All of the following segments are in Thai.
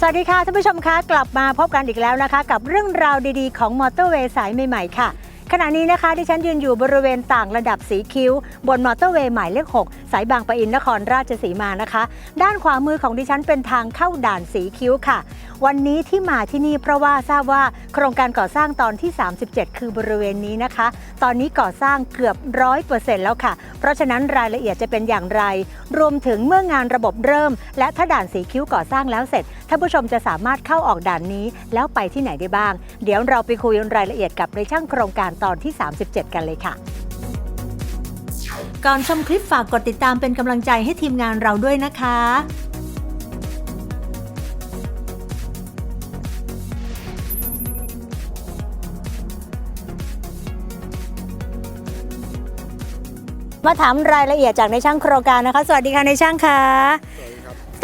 สวัสดีค่ะท่านผู้ชมคะกลับมาพบกันอีกแล้วนะคะ กับเรื่องราวดีๆ ของมอเตอร์เวย์สายใหม่ๆค่ะ ขณะนี้นะคะที่ฉันยืนอยู่บริเวณต่างระดับสีคิ้ว บนมอเตอร์เวย์หมายเลข 6 สายบางปะอินนครราชสีมานะคะ ด้านขวามือของดิฉันเป็นทางเข้าด่านสีคิ้วค่ะ วันนี้ที่มาที่นี่เพราะว่าทราบว่าโครงการก่อสร้างตอนที่ 37 คือบริเวณนี้นะคะ ตอนนี้ก่อสร้างเกือบร้อยเปอร์เซ็นต์แล้วค่ะ เพราะฉะนั้นรายละเอียดจะเป็นอย่างไร รวมถึงเมื่องานระบบเริ่ม และถ้าด่านสีคิ้วก่อสร้างแล้วเสร็จท่านผู้ชมจะสามารถเข้าออกด่านนี้แล้วไปที่ไหนได้บ้าง เดี๋ยวเราไปคุยรายละเอียดกับในช่างโครงการตอนที่ 37 กันเลยค่ะ ก่อนชมคลิปฝากกดติดตามเป็นกำลังใจให้ทีมงานเราด้วยนะคะ มาถามรายละเอียดจากในช่างโครงการนะคะ สวัสดีค่ะในช่างคะ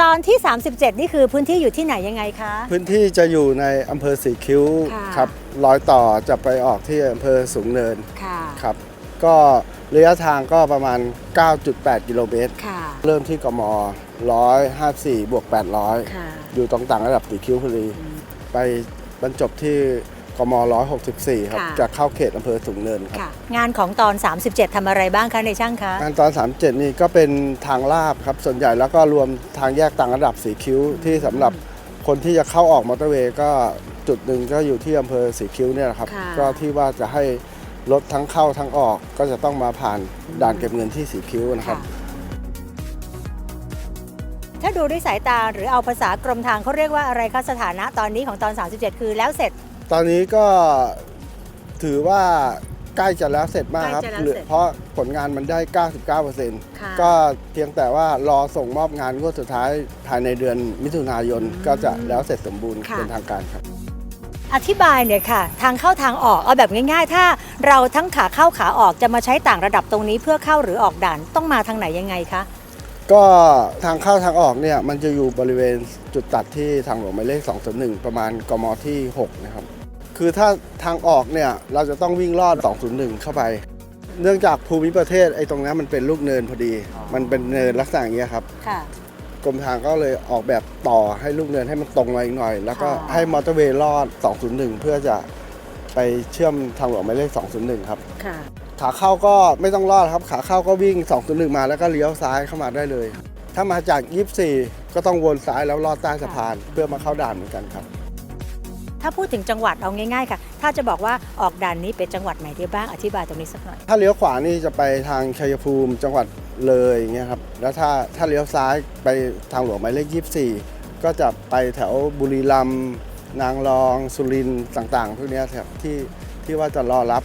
ตอนที่ 37 นี่คือพื้นที่อยู่ที่ไหนยังไงคะ พื้นที่จะอยู่ในอำเภอสีคิ้วค่ะครับรอยต่อจะไปออกที่อำเภอสูงเนินค่ะครับ ก็ระยะทางก็ประมาณ 9.8 กิโลเมตรค่ะเริ่มที่กม 154 บวก 800ค่ะอยู่ตรงต่างระดับสีคิ้วพอดีไปบรรจบที่ กม164 ครับค่ะ จะเข้าเขตอำเภอสูงเนินครับค่ะ งานของตอน 37ทำอะไรบ้างคะในช่างคะ งานตอน 37 นี่ก็เป็นทางลาบครับ ส่วนใหญ่แล้วก็รวมทางแยกต่างระดับสีคิ้วที่สำหรับคนที่จะเข้าออกมอเตอร์เวย์ก็จุดหนึ่งก็อยู่ที่อำเภอสีคิ้วเนี่ยแหละครับ ค่ะ ก็ที่ว่าจะให้รถทั้งเข้าทั้งออกก็จะต้องมาผ่านด่านเก็บเงินที่สีคิ้วนะครับค่ะถ้าดูด้วยสายตาหรือเอาภาษากรมทางเขาเรียกว่าอะไรคะสถานะตอนนี้ของตอน 37 คือแล้วเสร็จ ตอนนี้ก็ถือว่าใกล้จะแล้วเสร็จมากครับใกล้จะแล้วเสร็จเพราะผลงานมันได้99%ค่ะก็เพียงแต่ว่ารอส่งมอบงานงวดสุดท้ายภายในเดือนมิถุนายนอืมก็จะแล้วเสร็จสมบูรณ์ค่ะ เป็นทางการครับ อธิบายเนี่ยค่ะ ทางเข้าทางออกเอาแบบง่าย ๆ ถ้าเราทั้งขาเข้าขาออกจะมาใช้ต่างระดับตรงนี้เพื่อเข้าหรือออกด่านต้องมาทางไหนยังไงคะ ก็ทางเข้าทางออกเนี่ยมันจะอยู่บริเวณจุดตัดที่ทางหลวงหมายเลข201 ประมาณกมที่ 6 นะครับ คือถ้าทางออกเนี่ยเราจะต้องวิ่งลอด 201 เข้าไป เนื่องจากภูมิประเทศไอ้ตรงนี้มันเป็นลูกเนินพอดี มันเป็นเนินลักษณะอย่างเงี้ยครับค่ะ กรมทางก็เลยออกแบบต่อให้ลูกเนินให้มันตรงมาอีกหน่อย แล้วก็ค่ะให้มอเตอร์เวย์ลอด 201 เพื่อจะ ไปเชื่อมทางหลวงหมายเลข 201 ครับ ค่ะ ขาเข้าก็ไม่ต้องลอดครับ ขาเข้าก็วิ่ง 201 มาแล้วก็เลี้ยวซ้ายเข้ามาได้เลย ถ้ามาจาก 24 ก็ต้องวนซ้ายแล้วลอดใต้สะพาน เพื่อมาเข้าด่านเหมือนกันครับ ถ้าพูดถึงจังหวัดเอาง่ายๆค่ะ ถ้าจะบอกว่าออกด่านนี้เป็นจังหวัดไหนได้บ้างอธิบายตรงนี้สักหน่อย ถ้าเลี้ยวขวานี่จะไปทางชัยภูมิจังหวัดเลยอย่างเงี้ยครับ แล้วถ้าถ้าเลี้ยวซ้ายไปทางหลวงหมายเลข 24 ก็จะไปแถวบุรีรัมย์ นางรองสุรินทร์ต่างๆพวกเนี้ยครับที่ที่ว่าจะรอรับ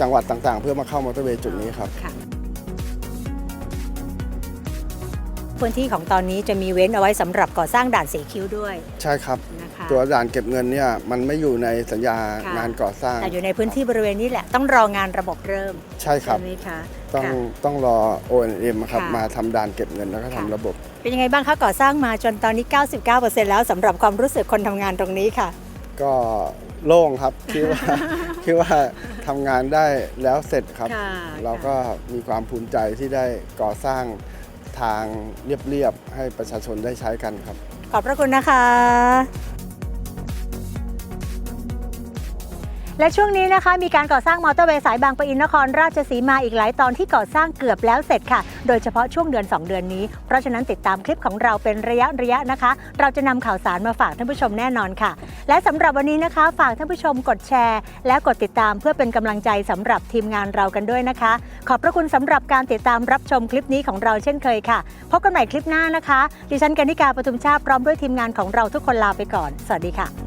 จังหวัดต่างๆ เพื่อมาเข้ามอเตอร์เวย์จุดนี้ครับค่ะพื้นที่ของตอนนี้จะมีเว้นเอาไว้สำหรับก่อสร้างด่านสีคิ้วด้วย ใช่ครับนะคะ ตัวด่านเก็บเงินเนี่ยมันไม่อยู่ในสัญญาค่ะ งานก่อสร้าง แต่อยู่ในพื้นที่บริเวณนี้แหละต้องรองานระบบเริ่มใช่ครับ ใช่ไหมคะ ต้องค่ะต้องรอ O&M ครับค่ะ มาทำด่านเก็บเงินแล้วก็ทำค่ะระบบ เป็นยังไงบ้างคะก่อสร้างมาจนตอนนี้ 99%แล้วสำหรับความรู้สึกคนทำงานตรงนี้ค่ะ ก็โล่งครับ คิดว่าคิดว่าทำงานได้แล้วเสร็จครับ ค่ะเราก็มีความภูมิใจที่ได้ก่อสร้างทางเรียบๆให้ประชาชนได้ใช้กันครับ ขอบพระคุณนะคะ และช่วงนี้นะคะมีการก่อสร้างมอเตอร์เวย์สายบางปะอินนครราชสีมาอีกหลายตอนที่ก่อสร้างเกือบแล้วเสร็จค่ะ โดยเฉพาะช่วงเดือน 2 เดือนนี้ เพราะฉะนั้นติดตามคลิปของเราเป็นระยะระยะนะคะ เราจะนำข่าวสารมาฝากท่านผู้ชมแน่นอนค่ะ และสำหรับวันนี้นะคะ ฝากท่านผู้ชมกดแชร์ และกดติดตามเพื่อเป็นกำลังใจสำหรับทีมงานเรากันด้วยนะคะ ขอบพระคุณสำหรับการติดตามรับชมคลิปนี้ของเราเช่นเคยค่ะพบกันใหม่คลิปหน้านะคะ ดิฉันกนิกาปทุมชาติพร้อมด้วยทีมงานของเราทุกคนลาไปก่อน สวัสดีค่ะ